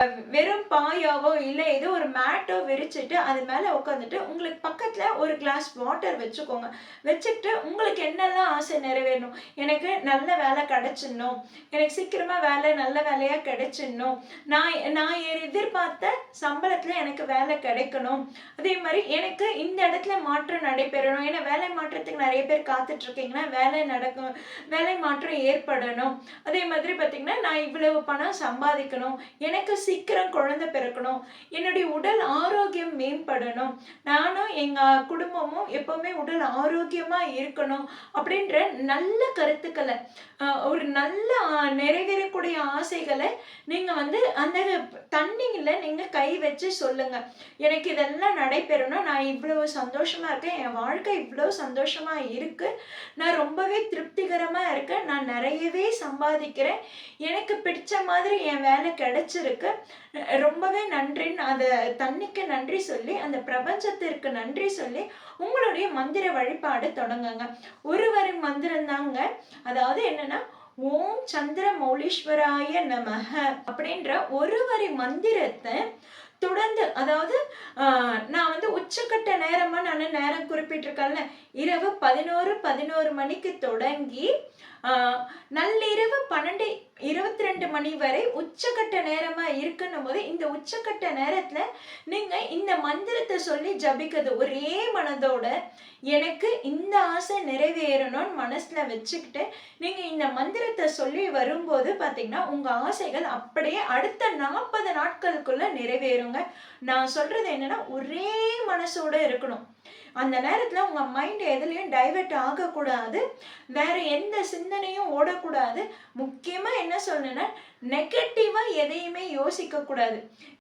have வெறும் Phayao இல்லை ஏதோ ஒரு மேட்டோ விரிச்சிட்டு அது மேலே உட்காந்துட்டு உங்களுக்கு பக்கத்தில் ஒரு கிளாஸ் வாட்டர் வச்சுக்கோங்க. வச்சுக்கிட்டு உங்களுக்கு என்னெல்லாம் ஆசை நிறைவேறணும்? எனக்கு நல்ல வேலை கிடச்சிடணும். எனக்கு சீக்கிரமாக வேலை நல்ல வேலையாக கிடைச்சிடணும். நான் நான் எதிர்பார்த்த சம்பளத்தில் எனக்கு வேலை கிடைக்கணும். அதே மாதிரி எனக்கு இந்த இடத்துல மாற்றம் நடைபெறணும். ஏன்னா வேலை மாற்றத்துக்கு நிறைய பேர் காத்துட்ருக்கீங்கன்னா வேலை நடக்கும் வேலை மாற்றம் ஏற்படணும். அதே மாதிரி பார்த்திங்கன்னா நான் இவ்வளவு பணம் சம்பாதிக்கணும். எனக்கு சீக்கிரம் குழந்தை பிறக்கணும். என்னுடைய உடல் ஆரோக்கியம் மேம்படணும். நானும் எங்கள் குடும்பமும் எப்போவுமே உடல் ஆரோக்கியமாக இருக்கணும் அப்படின்ற நல்ல கருத்துக்களை ஒரு நல்ல நிறைவேறக்கூடிய ஆசைகளை நீங்கள் வந்து அந்த தண்ணியில் நீங்கள் கை வச்சு சொல்லுங்க. எனக்கு இதெல்லாம் நடைபெறணும். நான் இவ்வளவு சந்தோஷமா இருக்கேன். என் வாழ்க்கை இவ்வளோ சந்தோஷமா இருக்கு. நான் ரொம்பவே திருப்திகரமாக இருக்கேன். நான் நிறையவே சம்பாதிக்கிறேன். எனக்கு பிடிச்ச மாதிரி என் வேலை கிடைச்சிருக்கு. ரொம்பவே நன்றின்னு அதை தண்ணிக்கு நன்றி சொல்லி அந்த பிரபஞ்சத்திற்கு நன்றி சொல்லி உங்களுடைய மந்திர வழிபாடு தொடங்குங்க. ஒரு வரி மந்திரம் தாங்க. அதாவது என்னன்னா ஓம் சந்திர மௌலீஸ்வராய நமக அப்படின்ற ஒரு வரி மந்திரத்தை தொடர்ந்து அதாவது நான் வந்து உச்சக்கட்ட நேரமாக நான் நேரம் குறிப்பிட்டிருக்கேன்ல. இரவு பதினோரு பதினோரு மணிக்கு தொடங்கி நள்ளிரவு பன்னெண்டு இருபத்தி ரெண்டு மணி வரை உச்சக்கட்ட நேரமாக இருக்குன்னும் போது இந்த உச்சக்கட்ட நேரத்தில் நீங்கள் இந்த மந்திரத்தை சொல்லி ஜபிக்கிறது ஒரே மனதோட எனக்கு இந்த ஆசை நிறைவேறணும்னு மனசில் வச்சுக்கிட்டு நீங்கள் இந்த மந்திரத்தை சொல்லி வரும்போது பார்த்திங்கன்னா உங்கள் ஆசைகள் அப்படியே அடுத்த நாற்பது நாட்களுக்குள்ளே நிறைவேறுங்க. நான் சொல்கிறது என்னென்னா ஒரே மனசோட இருக்கணும். அந்த நேரத்தில் உங்கள் மைண்ட் எதுலேயும் டைவர்ட் ஆகக்கூடாது. வேற எந்த சிந்தனையும் ஓடக்கூடாது. முக்கியமாக என்ன சொல்லணுன்னா நெகட்டிவாக எதையுமே யோசிக்கக்கூடாது.